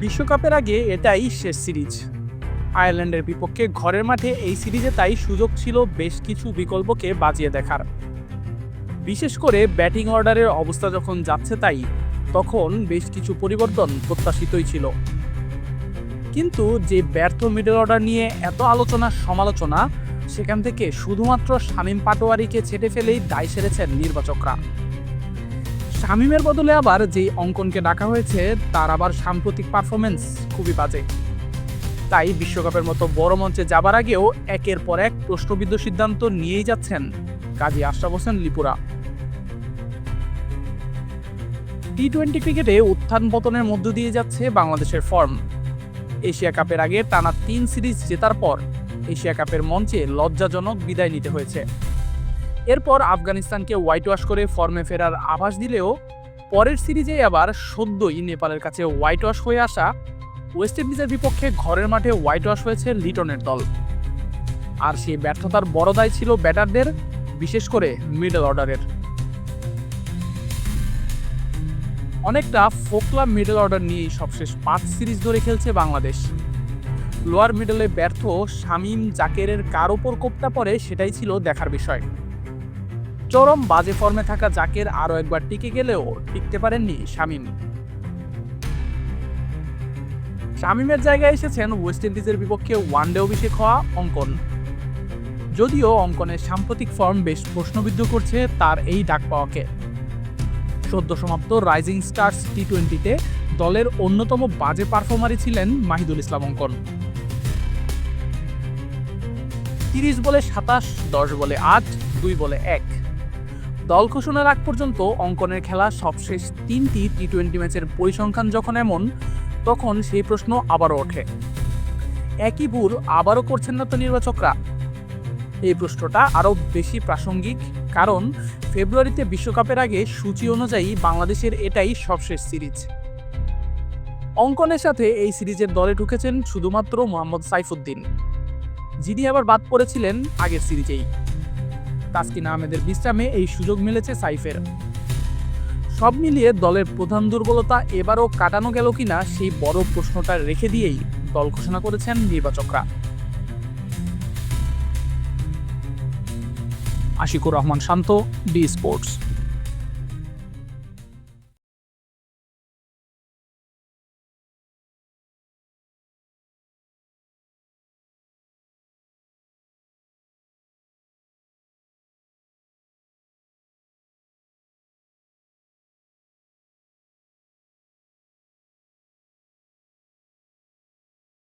বিশ্বকাপের আগে এটাই শেষ সিরিজ। আয়ারল্যান্ডের বিপক্ষে ঘরের মাঠে এই সিরিজে তাই সুযোগ ছিল বেশ কিছু বিকল্পকে বাজিয়ে দেখার। বিশেষ করে ব্যাটিং অর্ডারের অবস্থা যখন যাচ্ছে তাই, তখন বেশ কিছু পরিবর্তন প্রত্যাশিতই ছিল। কিন্তু যে ব্যর্থ মিডল অর্ডার নিয়ে এত আলোচনা সমালোচনা, সেখান থেকে শুধুমাত্র শামীম পাটোয়ারিকে ছেটে ফেলেই দায় সেরেছেন নির্বাচকরা। শামীমের বদলে আবার যে অঙ্কনকে ডাকা হয়েছে, তার আবার সাম্প্রতিক পারফরমেন্স খুবই বাজে। তাই বিশ্বকাপের মতো বড় মঞ্চে যাবার আগেও একের পর এক প্রশ্নবিদ্ধ সিদ্ধান্ত নিয়েই যাচ্ছেন কাজী আশরাফ হোসেন লিপুরা। টি টোয়েন্টি ক্রিকেটে উত্থান পতনের মধ্য দিয়ে যাচ্ছে বাংলাদেশের ফর্ম এশিয়া কাপের আগে টানা তিন সিরিজ জেতার পর এশিয়া কাপের মঞ্চে লজ্জাজনক বিদায় নিতে হয়েছে। এরপর আফগানিস্তানকে হোয়াইট ওয়াশ করে ফর্মে ফেরার আভাস দিলেও পরের সিরিজে আবার সদ্যই নেপালের কাছে হোয়াইট ওয়াশ হয়ে আসা ওয়েস্ট ইন্ডিজের বিপক্ষে ঘরের মাঠে হোয়াইট ওয়াশ হয়েছে লিটনের দল। আর সেই ব্যর্থতার বড় দায় ছিল ব্যাটারদের, বিশেষ করে মিডল অর্ডারের অনেকটা ফোকলা মিডল অর্ডার নিয়েই সবশেষ পাঁচ সিরিজ ধরে খেলছে বাংলাদেশ। লোয়ার মিডলে ব্যর্থ শামীম জাকেরের কার ওপর কোপটা পড়ে সেটাই ছিল দেখার বিষয়। চরম বাজে ফর্মে থাকা জাকের আরও একবার টিকে গেলেও টিকতে পারেননি শামীম। শামীমের জায়গায় এসেছেন ওয়েস্ট ইন্ডিজের বিপক্ষে ওয়ানডে অভিষেক হওয়া অঙ্কন। যদিও অঙ্কনের সাম্প্রতিক ফর্ম বেশ প্রশ্নবিদ্ধ করছে তার এই ডাক পাওয়াকে। সদ্য সমাপ্ত রাইজিং স্টার্স টি টোয়েন্টিতে দলের অন্যতম বাজে পারফর্মারই ছিলেন মাহিদুল ইসলাম অঙ্কন। তিরিশ বলে সাতাশ, দশ বলে আট, দুই বলে এক। দল ঘোষণার আগ পর্যন্ত অঙ্কনের খেলা সবশেষ তিনটি টি টোয়েন্টি ম্যাচের পরিসংখ্যান যখন এমন, তখন সেই প্রশ্ন আবারও ওঠে। একই ভুল আবারও করছেন না তো নির্বাচকরা? এই প্রশ্নটা আরও বেশি প্রাসঙ্গিক, কারণ ফেব্রুয়ারিতে বিশ্বকাপের আগে সূচি অনুযায়ী বাংলাদেশের এটাই সবশেষ সিরিজ। অঙ্কনের সাথে এই সিরিজের দলে ঢুকেছেন শুধুমাত্র মোহাম্মদ সাইফুদ্দিন। যিনি আবার বাদ পড়েছিলেন আগের সিরিজেই। তাসকিন আহমেদের বিশ্রামে এই সুযোগ মিলেছে সাইফের। সব মিলিয়ে দলের প্রধান দুর্বলতা এবারও কাটানো গেল কিনা সেই বড় প্রশ্নটা রেখে দিয়েই দল ঘোষণা করেছেন নির্বাচকরা। Ashiqur Rahman Shanto, D sports.